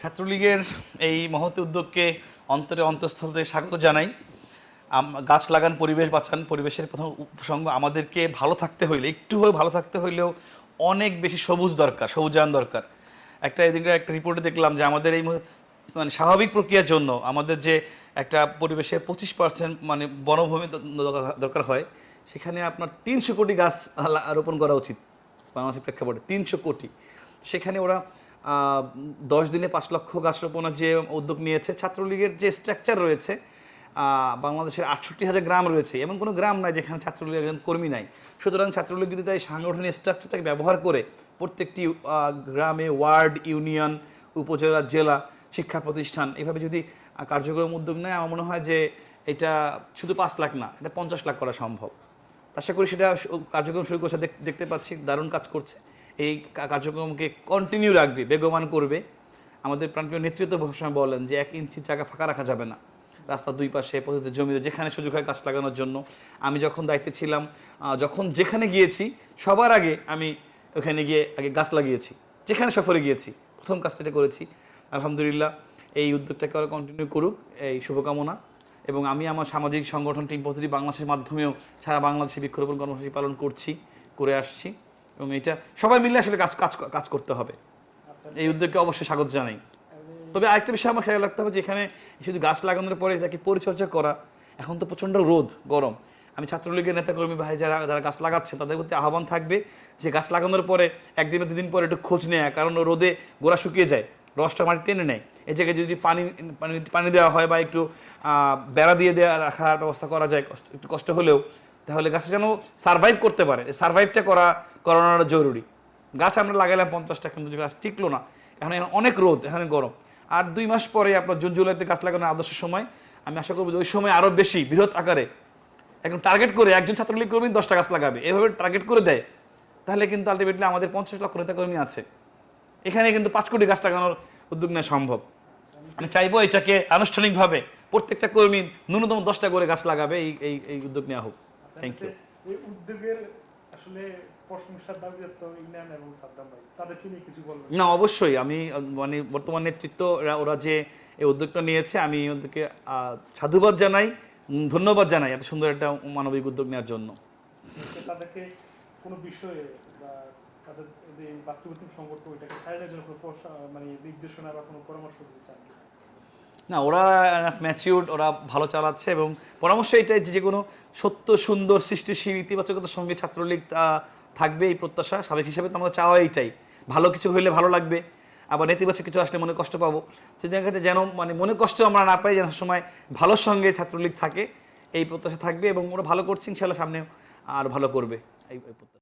ছাত্রলীগের এই মহৎ উদ্যোগকে অন্তরে অন্তঃস্থল থেকে স্বাগত জানাই। গাছ লাগান, পরিবেশ বাঁচান, পরিবেশের প্রথম প্রসঙ্গ আমাদেরকে ভালো থাকতে হইলে, একটু হয়ে ভালো থাকতে হইলেও অনেক বেশি সবুজ দরকার, সবুজায়ন দরকার। একটা এদিনকার একটা রিপোর্টে দেখলাম যে আমাদের এই মানে স্বাভাবিক প্রক্রিয়ার জন্য আমাদের যে একটা পরিবেশের পঁচিশ পার্সেন্ট মানে বনভূমি দরকার- হয়, সেখানে আপনার তিনশো কোটি গাছ রোপণ করা উচিত। বাংলাদেশের প্রেক্ষাপটে তিনশো কোটি। সেখানে ওরা দশ দিনে পাঁচ লক্ষ গাছ রোপণের যে উদ্যোগ নিয়েছে, ছাত্রলীগের যে স্ট্রাকচার রয়েছে বাংলাদেশের আটষট্টি হাজার গ্রাম রয়েছে, এমন কোনো গ্রাম নাই যেখানে ছাত্রলীগের একজন কর্মী নাই। সুতরাং ছাত্রলীগ যদি তাই সাংগঠনিক স্ট্রাকচারটাকে ব্যবহার করে প্রত্যেকটি গ্রামে ওয়ার্ড, ইউনিয়ন, উপজেলা, জেলা, শিক্ষা প্রতিষ্ঠান, এভাবে যদি কার্যক্রম উদ্যোগ নেয়, আমার মনে হয় যে এটা শুধু পাঁচ লাখ না, এটা পঞ্চাশ লাখ করা সম্ভব। আশা করি সেটা কার্যক্রম শুরু করছে দেখতে পাচ্ছি, দারুণ কাজ করছে। এই কার্যক্রমকে কন্টিনিউ রাখবে, বেগবান করবে। আমাদের প্রাণপ্রিয় নেতৃত্ব সবসময় বলেন যে এক ইঞ্চি জায়গা ফাঁকা রাখা যাবে না। রাস্তার দুই পাশে পদ্ধতি জমিতে যেখানে সুযোগ হয় গাছ লাগানোর জন্য। আমি যখন দায়িত্বে ছিলাম যখন যেখানে গিয়েছি, সবার আগে আমি ওখানে গিয়ে আগে গাছ লাগিয়েছি। যেখানে সফরে গিয়েছি, প্রথম কাজটা করেছি। আলহামদুলিল্লাহ, এই উদ্যোগটাকে আরও কন্টিনিউ করুক, এই শুভকামনা। এবং আমি আমার সামাজিক সংগঠন টিম পজিটিভ বাংলাদেশের মাধ্যমেও সারা বাংলাদেশে বৃক্ষরোপণ কর্মসূচি পালন করছি, করে আসছি। এবং এটা সবাই মিলে আসলে কাজ কাজ কাজ করতে হবে। এই উদ্যোগকে অবশ্যই স্বাগত জানাই। তবে আরেকটা বিষয় আমার খেয়াল রাখতে হবে যে এখানে শুধু গাছ লাগানোর পরে তাকে পরিচর্যা করা এখন তো প্রচণ্ড রোদ গরম। আমি ছাত্রলীগের নেতাকর্মী ভাই যারা যারা গাছ লাগাচ্ছে তাদের প্রতি আহ্বান থাকবে যে গাছ লাগানোর পরে একদিন বা দুদিন পরে একটু খোঁজ নেওয়া কারণ রোদে গোড়া শুকিয়ে যায় রসটা মাটি টেনে নেয়। এই জায়গায় যদি পানি পানি পানি দেওয়া হয় বা একটু বেড়া দিয়ে দেওয়া রাখার ব্যবস্থা করা যায় একটু কষ্ট হলেও তাহলে গাছে যেন সার্ভাইভ করতে পারে। সার্ভাইভটা করা করানোটা জরুরি। গাছ আমরা লাগাইলাম পঞ্চাশটা, কিন্তু গাছ টিকলো না। এখন অনেক রোদ, এখানে গরম। আর দুই মাস পরে আপনার জুন, জুলাইতে গাছ লাগানোর আদর্শ সময়, আমি আশা করব যে ওই সময় আরও বেশি বৃহৎ আকারে একদম টার্গেট করে একজন ছাত্রলীগ কর্মী দশটা গাছ লাগাবে। এভাবে টার্গেট করে দেয়, তাহলে কিন্তু আলটিমেটলি আমাদের পঞ্চাশ লক্ষ নেতা কর্মী আছে। এখানে কিন্তু পাঁচ কোটি গাছ লাগানোর উদ্যোগ নেওয়া সম্ভব। আমি চাইব এটাকে আনুষ্ঠানিকভাবে প্রত্যেকটা কর্মী ন্যূনতম দশটা করে গাছ লাগাবে, এই এই উদ্যোগ নেওয়া হোক। থ্যাংক ইউ উদ্যোগের আসলে প্রশংসার দাবি তো ইমরান এবং সাদ্দাম ভাই। তাদেরকে নিয়ে কিছু বলবেন? না অবশ্যই। আমি মানে বর্তমান নেতৃত্ব ওরা- যে এই উদ্যোগটা নিয়েছে আমি ওদেরকে সাধুবাদ জানাই ধন্যবাদ জানাই এত সুন্দর একটা মানবিক উদ্যোগ নেওয়ার জন্য। তাদেরকে কোনো বিষয়ে বা তাদের যে বাস্তবতিক সংগঠন এটাকে সাইডের জন্য কোনো মানে নির্দেশনা বা কোনো পরামর্শ দিতে চান না ওরা ম্যাচিউর্ড ওরা ভালো চালাচ্ছে এবং পরামর্শ এটাই যে কোনো সত্য, সুন্দর, সৃষ্টিশীল, ইতিবাচকতার সঙ্গে ছাত্রলীগ থাকবে এই প্রত্যাশা। সাবেক হিসাবে তো আমাদের চাওয়া এইটাই। ভালো কিছু হইলে ভালো লাগবে। আবার নেতিবাচক কিছু আসলে মনে কষ্ট পাবো। সেই জায়গাতে যেন মানে মনে কষ্ট আমরা না পাই যেন সময় ভালোর সঙ্গে ছাত্রলীগ থাকে। এই প্রত্যাশা থাকবে এবং ওরা ভালো করছে ইনশাল্লাহ সামনে আর ভালো করবে। এই প্রত্যাশা।